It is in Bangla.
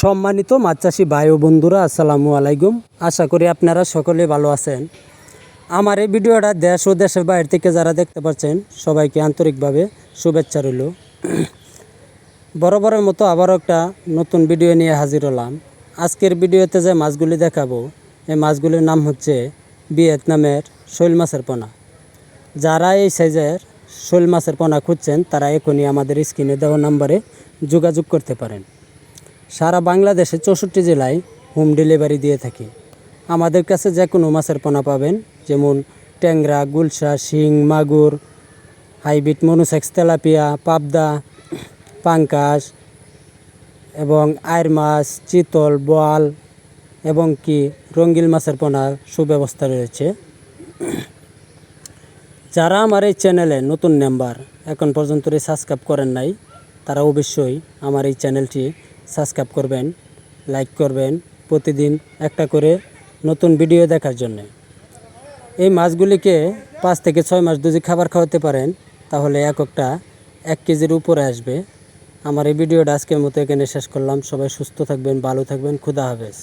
সম্মানিত মাছ চাষি ভাই ও বন্ধুরা, আসসালামু আলাইকুম। আশা করি আপনারা সকলে ভালো আছেন। আমার এই ভিডিওটা দেশ ও দেশের বাইরে থেকে যারা দেখতে পাচ্ছেন, সবাইকে আন্তরিকভাবে শুভেচ্ছা রইল। বরাবরের মতো আবারও একটা নতুন ভিডিও নিয়ে হাজির হলাম। আজকের ভিডিওতে যে মাছগুলি দেখাবো, এই মাছগুলির নাম হচ্ছে ভিয়েতনামের শৈল মাছের পোনা। যারা এই সাইজের শৈল মাছের পোনা খুঁজছেন, তারা এখনই আমাদের স্ক্রিনে দেওয়া নাম্বারে যোগাযোগ করতে পারেন। সারা বাংলাদেশে চৌষট্টি জেলায় হোম ডেলিভারি দিয়ে থাকি। আমাদের কাছে যে কোনো মাছের পোনা পাবেন, যেমন ট্যাংরা, গুলশা, শিং, মাগুর, হাইব্রিড মনুসেক্স তেলাপিয়া, পাবদা, পাঙ্কাশ এবং আয়ের মাছ, চিতল, বোয়াল এবং কি রঙ্গিল মাছের পোনার সুব্যবস্থা রয়েছে। যারা আমার এই চ্যানেলে নতুন মেম্বার এখন পর্যন্ত সাবস্ক্রাইব করেন নাই, তারা অবশ্যই আমার এই চ্যানেলটি সাবস্ক্রাইব করবেন, লাইক করবেন প্রতিদিন একটা করে নতুন ভিডিও দেখার জন্য। এই মাছগুলিকে পাঁচ থেকে ছয় মাস যদি খাবার খাওয়াতে পারেন, তাহলে এক একটা এক কেজির উপরে আসবে। আমার এই ভিডিওটা আজকের মতো এখানে শেষ করলাম। সবাই সুস্থ থাকবেন, ভালো থাকবেন। খুদা হাফেজ।